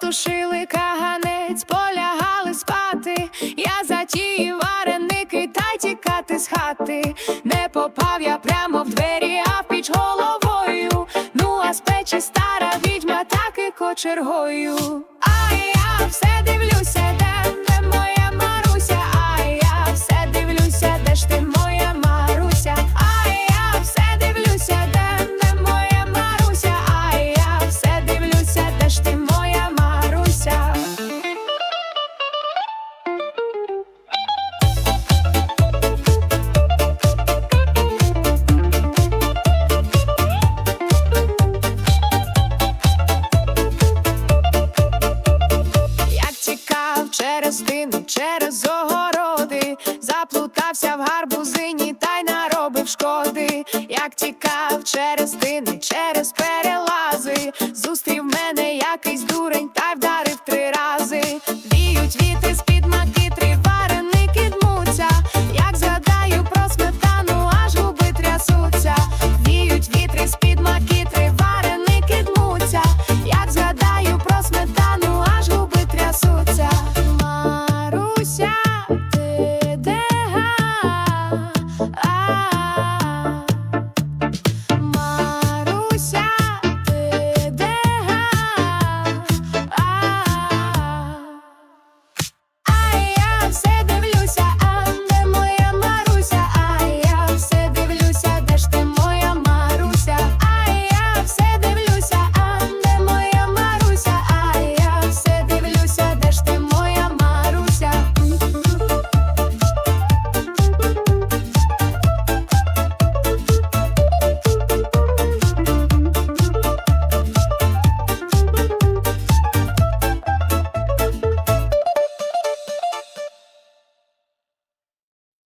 потушили каганець, полягали спати. Я затію вареники та й тікати з хати. Не попав я прямо в двері, а в піч головою. Ну, а з печі стара відьма так і кочергою. А я все дивлюся. Заплутався в гарбузині та й наробив шкоди. Як тікав через тини, через перелази, зустрів мене якийсь дурень та й вдарив три рази. Віють віти з-під